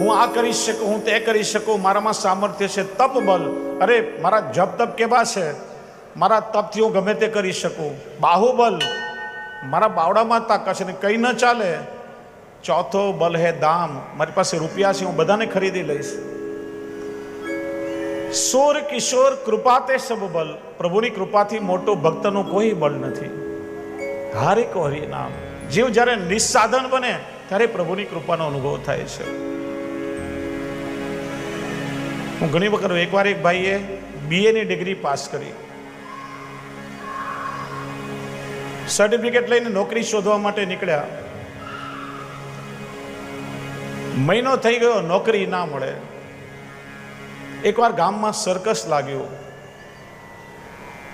હું આ કરી શકું, હું તે કરી શકું, મારામાં સામર્થ્ય છે, તપ બલ. અરે, મારા જપ તપ કેવા છે? મારા તપથી હું ગમે તે કરી શકું. બાહુબલ, મારા બાવડામાં તાકાત છે ને કંઈ ન ચાલે. ચોથો બલ હે દામ. મારી પાસે રૂપિયા છે, હું બધાને ખરીદી લઈશ. સોર કિશોર કૃપા તે સબ બલ. પ્રભુની કૃપાથી મોટો ભક્તનું કોઈ બળ નથી. હારે હરિ નામ. જીવ જ્યારે નિસ્સાધન બને, ત્યારે પ્રભુની કૃપાનો અનુભવ થાય છે. હું ઘણી વખત એકવાર એક ભાઈએ બીએની ડિગ્રી પાસ કરી. સર્ટિફિકેટ લઈને નોકરી શોધવા માટે નીકળ્યા. મહિનો થઈ ગયો, નોકરી ના મળે. એકવાર ગામમાં સર્કસ લાગ્યું.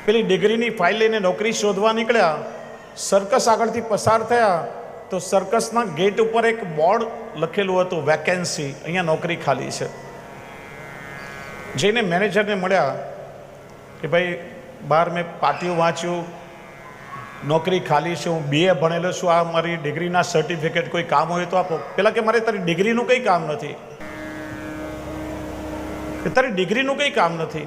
પેલી ડિગ્રીની ફાઇલ લઈને નોકરી શોધવા નીકળ્યા. સર્કસ આગળથી પસાર થયા, તો સર્કસના ગેટ ઉપર એક બોર્ડ લખેલું હતું વેકેન્સી અહીંયા નોકરી ખાલી છે. જઈને મેનેજરને મળ્યા કે ભાઈ બહાર મેં પાટિયું વાંચ્યું, નોકરી ખાલી છે, હું બીએ ભણેલો છું, આ મારી ડિગ્રીના સર્ટિફિકેટ કોઈ કામ હોય તો આપો. પેલા કે મારે તારી ડિગ્રીનું કંઈ કામ નથી. કે તારી ડિગ્રીનું કંઈ કામ નથી.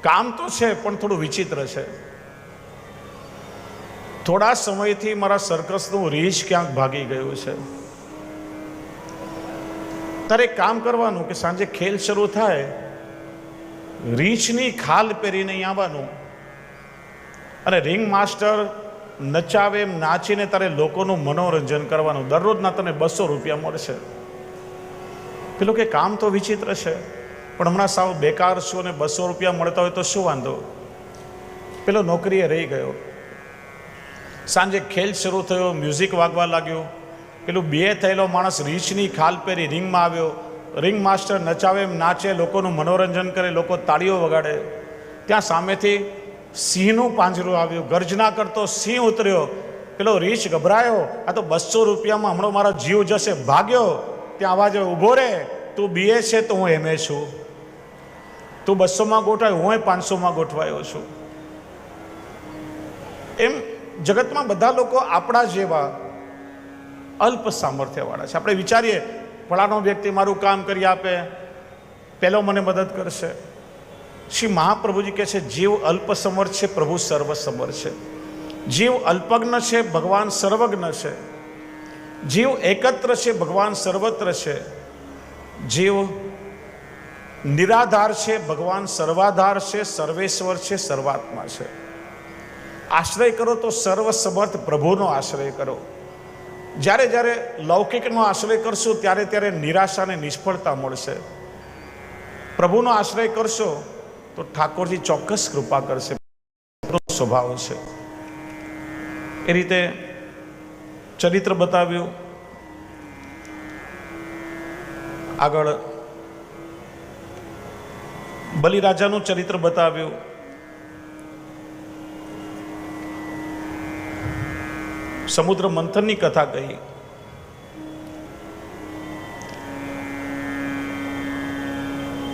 કામ તો છે, પણ થોડું વિચિત્ર છે. થોડા સમયથી મારા સર્કસનું રીચ ક્યાંક ભાગી ગયું છે. તારે કામ કરવાનું કે સાંજે ખેલ શરૂ થાય રીંછની ખાલ પહેરીને અહીં આવવાનું. અને રિંગ માસ્ટર નચાવે એમ નાચીને તારે લોકોનું મનોરંજન કરવાનું. દરરોજના તને બસો રૂપિયા મળશે. પેલું કે કામ તો વિચિત્ર છે, પણ હમણાં સાવ બેકાર છું અને બસો રૂપિયા મળતા હોય તો શું વાંધો? પેલો નોકરીએ રહી ગયો. સાંજે ખેલ શરૂ થયો મ્યુઝિક વાગવા લાગ્યું. પેલું બે થયેલો માણસ રીંછની ખાલ પહેરી રિંગમાં આવ્યો. રિંગ માસ્ટર નચાવે એમ નાચે, લોકોનું મનોરંજન કરે, લોકો તાળીઓ વગાડે. ત્યાં સામેથી સિંહનું પાંજરું આવ્યું. ગર્જના કરતો સિંહ ઉતર્યો. પેલો રીંછ ગભરાયો. આ તો બસો રૂપિયામાં હમણાં મારો જીવ જશે. ભાગ્યો. ત્યાં અવાજ ઊભો રે. તું બીએ છે તો હું એમએ છું. તું બસોમાં ગોઠવાય, હું પાંચસોમાં ગોઠવાયો છું. એમ જગતમાં બધા લોકો આપણા જેવા અલ્પ સામર્થ્યવાળા છે. આપણે વિચારીએ ફલાણો વ્યક્તિ મારું કામ કરી આપે પહેલો મને મદદ કરશે. શ્રી મહાપ્રભુજી કહે છે, જીવ અલ્પ સમર્થ છે, પ્રભુ સર્વ સમર્થ છે. જીવ અલ્પજ્ઞ છે, ભગવાન સર્વજ્ઞ છે. જીવ એકત્ર છે, ભગવાન સર્વત્ર છે. જીવ નિરાધાર છે, ભગવાન સર્વાધાર છે, સર્વેશ્વર છે, સર્વાત્મા છે. આશ્રય કરો તો સર્વસમર્થ પ્રભુનો આશ્રય કરો. જ્યારે જ્યારે લૌકિકનો આશ્રય કરશો, ત્યારે ત્યારે નિરાશા અને નિષ્ફળતા મળશે. પ્રભુનો આશ્રય કરશો, તો ઠાકોરજી ચોક્કસ કૃપા કરશે. સ્વભાવ છે એ રીતે ચરિત્ર બતાવ્યું. આગળ બલિરાજાનું ચરિત્ર બતાવ્યું. સમુદ્ર મંથનની કથા કહી.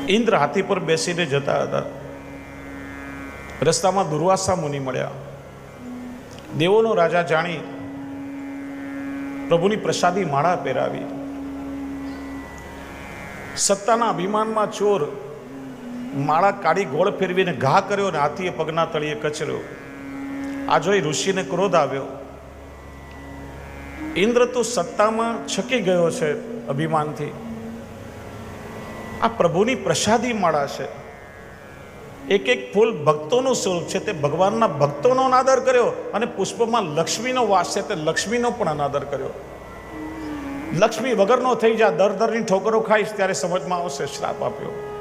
ઇન્દ્ર હાથી પર બેસીને જતા હતા. રસ્તામાં દુર્વાસા મુનિ મળ્યા. દેવોનો રાજા જાણી પ્રભુની પ્રસાદી માળા પહેરાવી. સત્તાના અભિમાનમાં ચોર માળા કાઢી ગોળ ફેરવીને ઘા કર્યો અને હાથીએ પગના તળીએ કચર્યો. આ જોઈ ઋષિને ક્રોધ આવ્યો. ઇન્દ્ર તો સત્તામાં છકી ગયો છે અભિમાનથી. આ પ્રભુની પ્રસાદી માળા છે. એક એક ફૂલ ભક્તોનું સ્વરૂપ છે તે ભગવાનના ભક્તોનો અનાદર કર્યો અને પુષ્પમાં લક્ષ્મીનો વાસ છે તે લક્ષ્મીનો પણ અનાદર કર્યો. લક્ષ્મી વગરનો થઈ જા, દર દરની ઠોકરો ખાઈશ ત્યારે સમજમાં આવશે, શ્રાપ આપ્યો.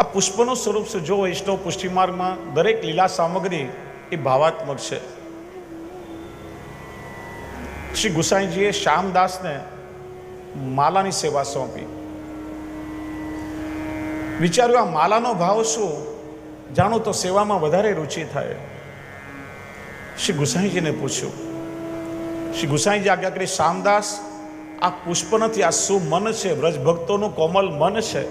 આ પુષ્પનું સ્વરૂપ છે, જો વૈષ્ણવ પુષ્ટિમાર્ગમાં દરેક લીલા સામગ્રી એ ભાવાત્મક છે. શ્રી ગુસાઈજીએ શ્યામદાસને માલાની સેવા સોંપી. વિચાર્યું આ માલાનો ભાવ શું? જાણું તો સેવામાં વધારે રુચિ થાય. શ્રી ગુસાઈજીને પૂછ્યું. શ્રી ગુસાઈજી આજ્ઞા કરી, શ્યામદાસ, આ પુષ્પ નથી આ શું મન છે? વ્રજભક્તોનું કોમલ મન છે.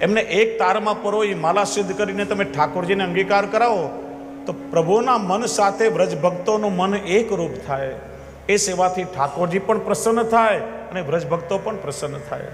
એમને એક તારમાં પરો એ માલા સિદ્ધ કરીને તમે ઠાકોરજીને અંગીકાર કરાવો, તો પ્રભુના મન સાથે વ્રજ ભક્તોનું મન એકરૂપ થાય. એ સેવાથી ઠાકોરજી પણ પ્રસન્ન થાય અને વ્રજ ભક્તો પણ પ્રસન્ન થાય.